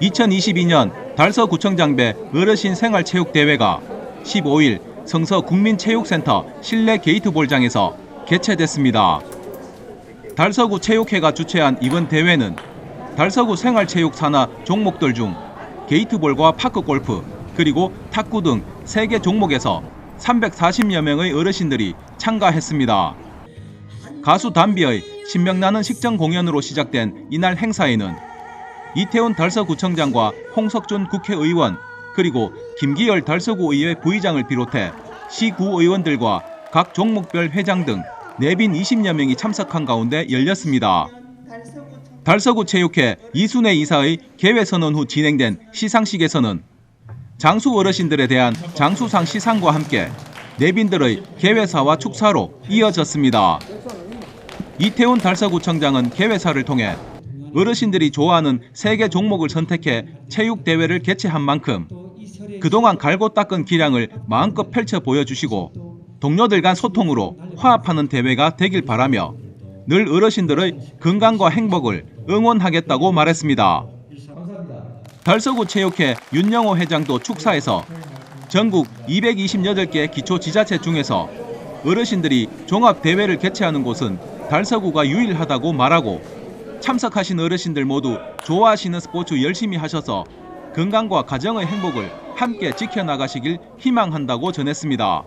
2022년 달서구청 장배 어르신 생활체육대회가 15일 성서 국민체육센터 실내 게이트볼장에서 개최됐습니다. 달서구 체육회가 주최한 이번 대회는 달서구 생활체육 산하 종목들 중 게이트볼과 파크골프 그리고 탁구 등 3개 종목에서 340여 명의 어르신들이 참가했습니다. 가수 담비의 신명나는 식전 공연으로 시작된 이날 행사에는 이태훈 달서구청장과 홍석준 국회의원 그리고 김기열 달서구의회 부의장을 비롯해 시구의원들과 각 종목별 회장 등 내빈 20여 명이 참석한 가운데 열렸습니다. 달서구 체육회 이순애 이사의 개회 선언 후 진행된 시상식에서는 장수 어르신들에 대한 장수상 시상과 함께 내빈들의 개회사와 축사로 이어졌습니다. 이태훈 달서구청장은 개회사를 통해 어르신들이 좋아하는 세 개 종목을 선택해 체육 대회를 개최한 만큼 그동안 갈고 닦은 기량을 마음껏 펼쳐 보여주시고 동료들 간 소통으로 화합하는 대회가 되길 바라며 늘 어르신들의 건강과 행복을 응원하겠다고 말했습니다. 달서구 체육회 윤영호 회장도 축사에서 전국 228개 기초 지자체 중에서 어르신들이 종합 대회를 개최하는 곳은 달서구가 유일하다고 말하고 참석하신 어르신들 모두 좋아하시는 스포츠 열심히 하셔서 건강과 가정의 행복을 함께 지켜나가시길 희망한다고 전했습니다.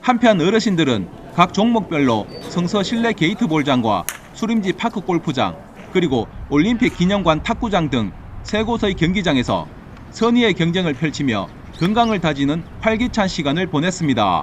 한편 어르신들은 각 종목별로 성서 실내 게이트볼장과 수림지 파크 골프장 그리고 올림픽 기념관 탁구장 등 세 곳의 경기장에서 선의의 경쟁을 펼치며 건강을 다지는 활기찬 시간을 보냈습니다.